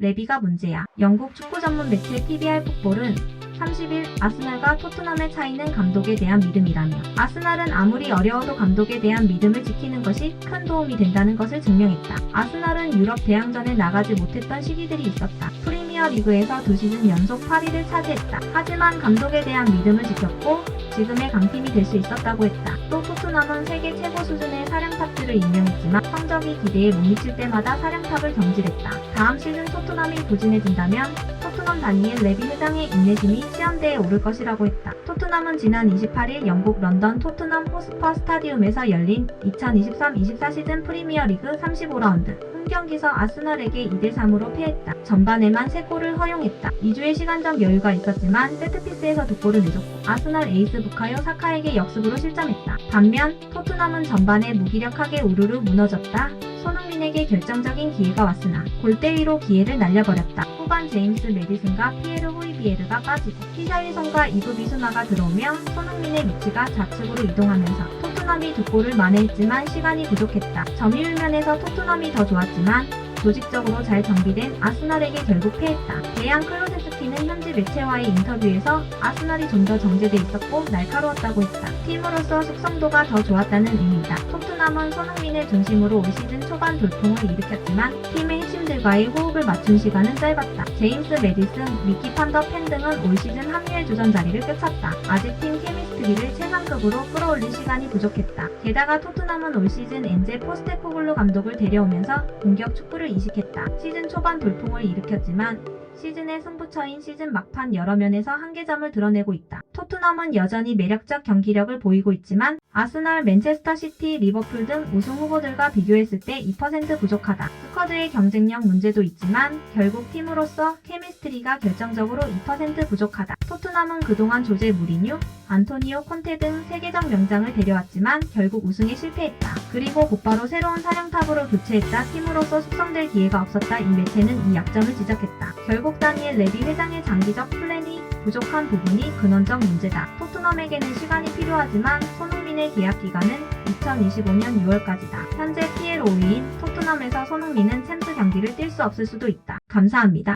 레비가 문제야. 영국 축구 전문 매체 PBR 풋볼은 30일 아스날과 토트넘의 차이는 감독에 대한 믿음이라며 아스날은 아무리 어려워도 감독에 대한 믿음을 지키는 것이 큰 도움이 된다는 것을 증명했다. 아스날은 유럽 대항전에 나가지 못했던 시기들이 있었다. 프리미 어 리그에서 두 시즌 연속 8위를 차지했다. 하지만 감독에 대한 믿음을 지켰고 지금의 강팀이 될 수 있었다고 했다. 또 토트넘은 세계 최고 수준의 사령탑들을 임명했지만 성적이 기대에 못 미칠 때마다 사령탑을 경질했다. 다음 시즌 토트넘이 부진해진다면 토트넘 다니엘 레비 회장의 인내심이 시험대에 오를 것이라고 했다. 토트넘은 지난 28일 영국 런던 토트넘 호스퍼 스타디움에서 열린 2023-24 시즌 프리미어 리그 35라운드 홈 경기서 아스널에게 2대3으로 패했다. 전반에만 3골을 허용했다. 2주의 시간적 여유가 있었지만 세트피스에서 2골을 내줬고 아스널 에이스 부카요 사카에게 역습으로 실점했다. 반면 토트넘은 전반에 무기력하게 우르르 무너졌다. 손흥민에게 결정적인 기회가 왔으나 골대 위로 기회를 날려버렸다. 후반 제임스 메디슨과 피에르 호이비에르가 빠지고 히샬리송과 이브 비수마가 들어오며 손흥민의 위치가 좌측으로 이동하면서 토트넘이 두 골을 만회했지만 시간이 부족했다. 점유율 면에서 토트넘이 더 좋았지만 조직적으로 잘 정비된 아스널에게 결국 패했다. 대양 클로세스키는 현지 매체와의 인터뷰에서 아스널이 좀 더 정제돼 있었고 날카로웠다고 했다. 팀으로서 숙성도가 더 좋았다는 의미다. 토트넘은 손흥민을 중심으로 올 시즌 초반 돌풍을 일으켰지만 팀의 핵심들과의 호흡을 맞춘 시간은 짧았다. 제임스 메디슨, 미키 판더 팬 등은 올 시즌 합류의 주전 자리를 꿰찼다. 아직 팀 케미스트리를 최상급으로 끌어올릴 시간이 부족했다. 게다가 토트넘은 올 시즌 엔제 포스테코글루 감독을 데려오면서 공격 축구를 이식했다. 시즌 초반 돌풍을 일으켰지만 시즌의 승부처인 시즌 막판 여러 면에서 한계점을 드러내고 있다. 토트넘은 여전히 매력적 경기력을 보이고 있지만 아스널, 맨체스터 시티, 리버풀 등 우승 후보들과 비교했을 때 2% 부족하다. 스쿼드의 경쟁력 문제도 있지만 결국 팀으로서 케미스트리가 결정적으로 2% 부족하다. 토트넘은 그동안 조제 무리뉴, 안토니오 콘테 등 세계적 명장을 데려왔지만 결국 우승에 실패했다. 그리고 곧바로 새로운 사령탑으로 교체했다. 팀으로서 숙성될 기회가 없었다. 이 매체는 이 약점을 지적했다. 결국 다니엘 레비 회장의 장기적 플랜이 부족한 부분이 근원적 문제다. 토트넘에게는 시간이 필요하지만 손흥민의 계약 기간은 2025년 6월까지다. 현재 PL 5위인 토트넘에서 손흥민은 챔스 경기를 뛸 수 없을 수도 있다. 감사합니다.